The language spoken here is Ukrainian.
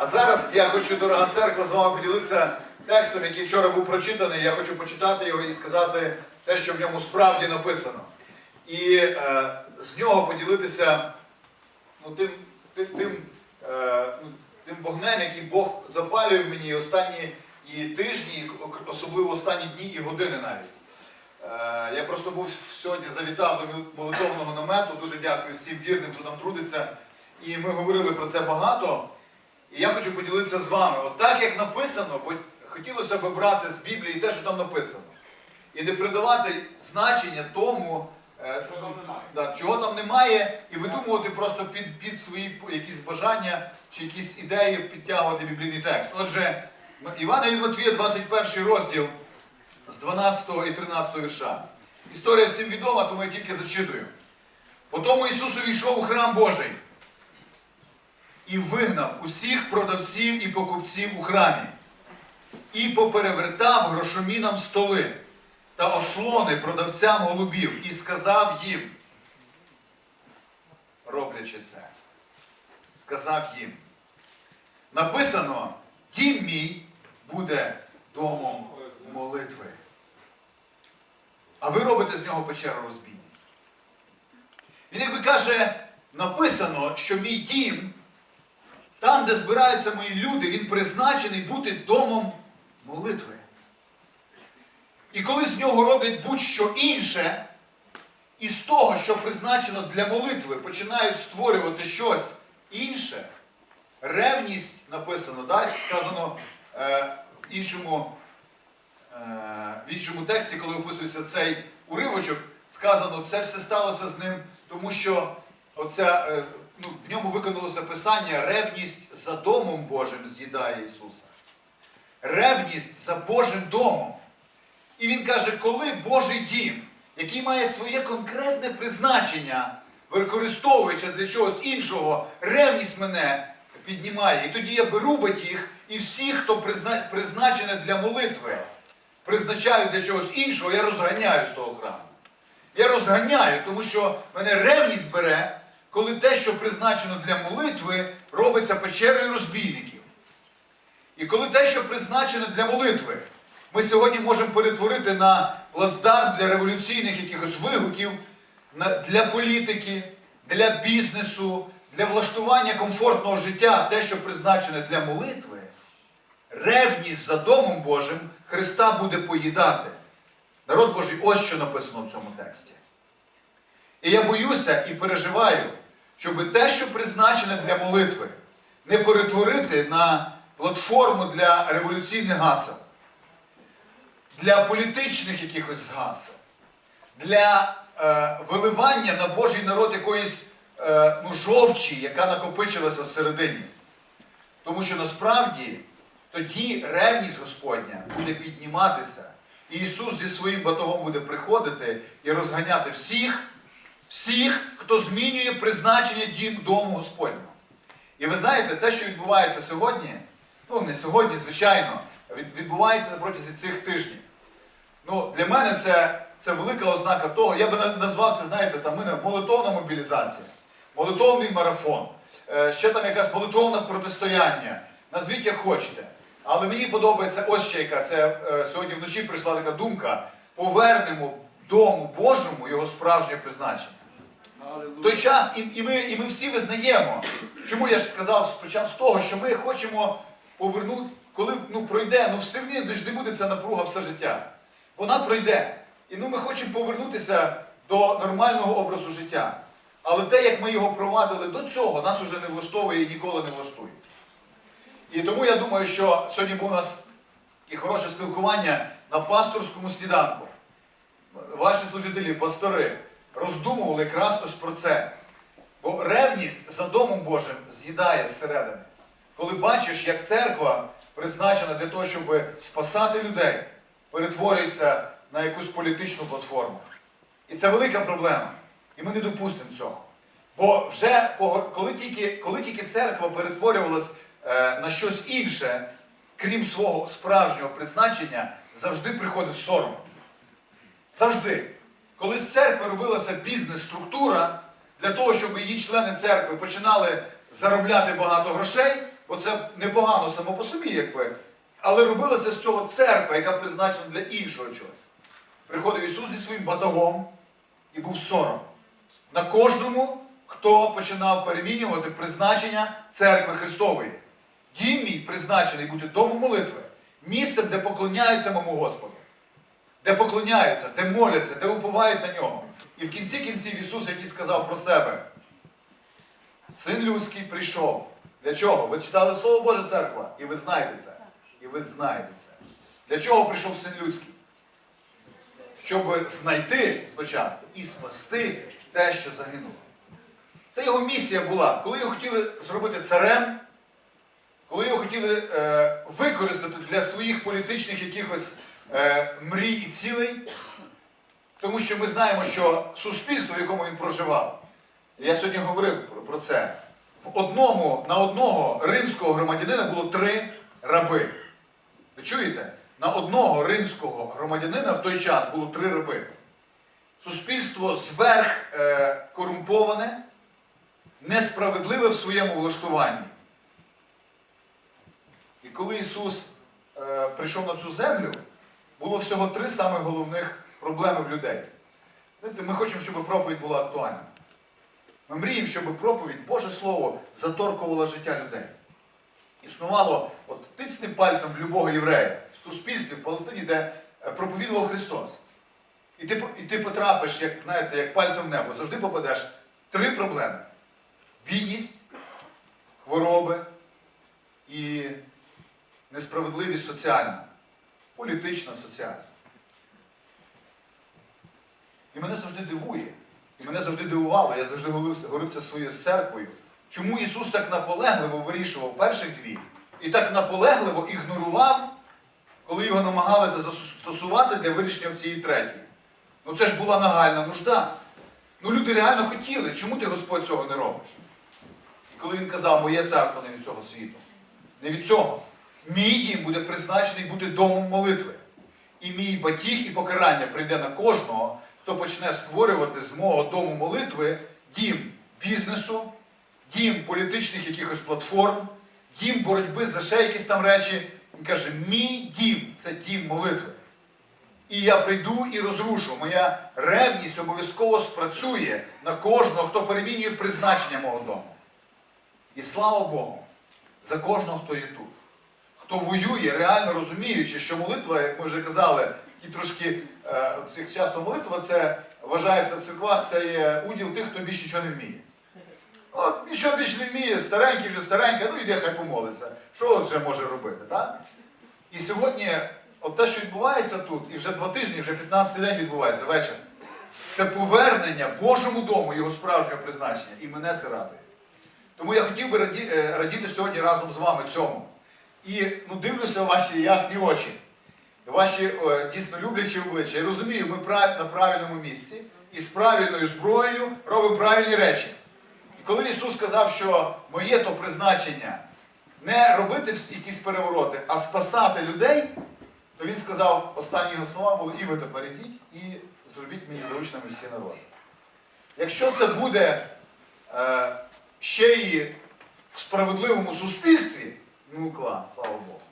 А зараз я хочу, дорога церква, з вами поділитися текстом, який вчора був прочитаний. Я хочу почитати його і сказати те, що в ньому справді написано. І е, з нього поділитися ну, тим, тим, тим, е, ну, тим вогнем, який Бог запалює в мені останні і тижні, особливо останні дні і години навіть. Е, Я просто був сьогодні завітав до молитовного намету. Дуже дякую всім вірним, хто там трудиться. І ми говорили про це багато. І я хочу поділитися з вами. От так як написано, бо хотілося б брати з Біблії те, що там написано. І не придавати значення тому, е, там немає. да, чого там немає, і видумувати просто під, під свої якісь бажання чи якісь ідеї підтягувати біблійний текст. Отже, Івана від Матвія, 21 розділ з 12 і 13 вірша. Історія всім відома, тому я тільки зачитую. Потому Ісус увійшов у храм Божий і вигнав усіх продавців і покупців у храмі, і поперевертав грошомінам столи та ослони продавцям голубів, і сказав їм, роблячи це, сказав їм, написано, дім мій буде домом молитви. А ви робите з нього печеру розбійників. Він якби каже, написано, що мій дім, там, де збираються мої люди, він призначений бути домом молитви. І коли з нього роблять будь-що інше, і з того, що призначено для молитви, починають створювати щось інше, ревність написано, да? сказано е, в, іншому, е, в іншому тексті, коли описується цей уривочок, сказано, це все сталося з ним, тому що оця, е, ну, в ньому виконалося писання ревність за домом Божим з'їдає Ісуса. Ревність за Божим домом. І він каже, коли Божий дім, який має своє конкретне призначення, використовуючи для чогось іншого, ревність мене піднімає. І тоді я беру батіг і всіх, хто призна- призначений для молитви, призначаю для чогось іншого, я розганяю з того храму. Я розганяю, тому що мене ревність бере, коли те, що призначено для молитви, робиться печерою розбійників. І коли те, що призначено для молитви, ми сьогодні можемо перетворити на плацдарм для революційних якихось вигуків, для політики, для бізнесу, для влаштування комфортного життя, те, що призначене для молитви, ревність за Домом Божим Христа буде поїдати. Народ Божий, ось що написано в цьому тексті. І я боюся і переживаю, щоб те, що призначене для молитви, не перетворити на платформу для революційних гасел, для політичних якихось гасел, для е, виливання на Божий народ якоїсь е, ну, жовчі, яка накопичилася всередині. Тому що насправді тоді ревність Господня буде підніматися, і Ісус зі своїм батогом буде приходити і розганяти всіх, всіх, хто змінює призначення дім дому Господнього. І ви знаєте, те, що відбувається сьогодні, ну не сьогодні, звичайно, від- відбувається протязі цих тижнів. Ну, для мене це, це велика ознака того, я би назвав це, знаєте, там, мене молитовна мобілізація, молитовний марафон, е, ще там якась молитовне протистояння. Назвіть як хочете. Але мені подобається ось ще яка. Це е, сьогодні вночі прийшла така думка. Повернемо дому Божому його справжнє призначення. В той час і, і, ми, і ми всі визнаємо. Чому я ж сказав, почав з того, що ми хочемо повернути, коли ну, пройде, ну все одно ж не буде ця напруга все життя. Вона пройде. І ну, ми хочемо повернутися до нормального образу життя. Але те, як ми його провадили до цього, нас уже не влаштовує і ніколи не влаштує. І тому я думаю, що сьогодні був у нас і хороше спілкування на пасторському сніданку. Ваші служителі, пастори, роздумували якраз ось про це. Бо ревність за Домом Божим з'їдає зсередини. Коли бачиш, як церква призначена для того, щоб спасати людей, перетворюється на якусь політичну платформу. І це велика проблема. І ми не допустимо цього. Бо вже коли тільки, коли тільки церква перетворювалась е, на щось інше, крім свого справжнього призначення, завжди приходив сором. Завжди. Коли з церкви робилася бізнес-структура, для того, щоб її члени церкви починали заробляти багато грошей, бо це непогано само по собі, якби. Але робилося з цього церква, яка призначена для іншого чогось. Приходив Ісус зі своїм батогом і був сором. На кожному, хто починав перемінювати призначення церкви Христової. Дім мій призначений бути домом молитви, місцем, де поклоняються моєму Господу, де поклоняються, де моляться, де уповають на нього. І в кінці кінців Ісус, який сказав про себе, Син людський прийшов. Для чого? Ви читали Слово Боже церква, і ви знаєте це. І ви знаєте це. Для чого прийшов Син людський? Щоб знайти спочатку і спасти те, що загинуло. Це його місія була. Коли його хотіли зробити царем, коли його хотіли е, використати для своїх політичних якихось мрій і цілей, тому що ми знаємо, що суспільство, в якому він проживав, я сьогодні говорив про, про це, в одному, на одного римського громадянина було три раби. Ви чуєте? На одного римського громадянина в той час було три раби. Суспільство зверх е, корумповане, несправедливе в своєму влаштуванні. І коли Ісус е, прийшов на цю землю, було всього три самих головних проблеми в людей. Знаєте, ми хочемо, щоб проповідь була актуальна. Ми мріємо, щоб проповідь, Боже Слово, заторкувало життя людей. Існувало, от тицни пальцем в любого єврея в суспільстві в Палестині, де е, проповідував Христос. І ти, і ти потрапиш, як, знаєте, як пальцем в небо, завжди попадеш три проблеми: бідність, хвороби і несправедливість соціальна, політична, соціальна. І мене завжди дивує, і мене завжди дивувало, я завжди говорив це своєю церквою. Чому Ісус так наполегливо вирішував перших дві і так наполегливо ігнорував, коли його намагалися застосувати для вирішення цієї третьої? Ну це ж була нагальна нужда. Ну люди реально хотіли, чому ти Господь цього не робиш? І коли він казав, моє царство не від цього світу, не від цього. Мій дім буде призначений бути домом молитви. І мій батіг і покарання прийде на кожного, хто почне створювати з мого дому молитви дім бізнесу, дім політичних якихось платформ, дім боротьби за ще якісь там речі. Він каже, мій дім це дім молитви. І я прийду і розрушу. Моя ревність обов'язково спрацює на кожного, хто перемінює призначення мого дому. І слава Богу, за кожного, хто є тут. Хто воює, реально розуміючи, що молитва, як ми вже казали, і трошки е, як часто молитва, це вважається в церквах, це є уділ тих, хто більше нічого не вміє. От нічого більше не вміє, старенький вже старенький, ну йде хай помолиться. Що вже може робити? так? І сьогодні, от те, що відбувається тут, і вже два тижні, вже 15 день відбувається вечір, це повернення Божому дому, його справжнього призначення. І мене це радує. Тому я хотів би раді, е, радіти сьогодні разом з вами цьому. І ну, дивлюся ваші ясні очі, ваші е, дійсно люблячі обличчя. Я розумію, ми прав- на правильному місці і з правильною зброєю робимо правильні речі. І коли Ісус сказав, що моє то призначення не робити якісь перевороти, а спасати людей, то Він сказав, останні його слова були, і ви тепер ідіть і зробіть мені заручними всі народи. Якщо це буде е, ще й в справедливому суспільстві, ну клас, слава Богу.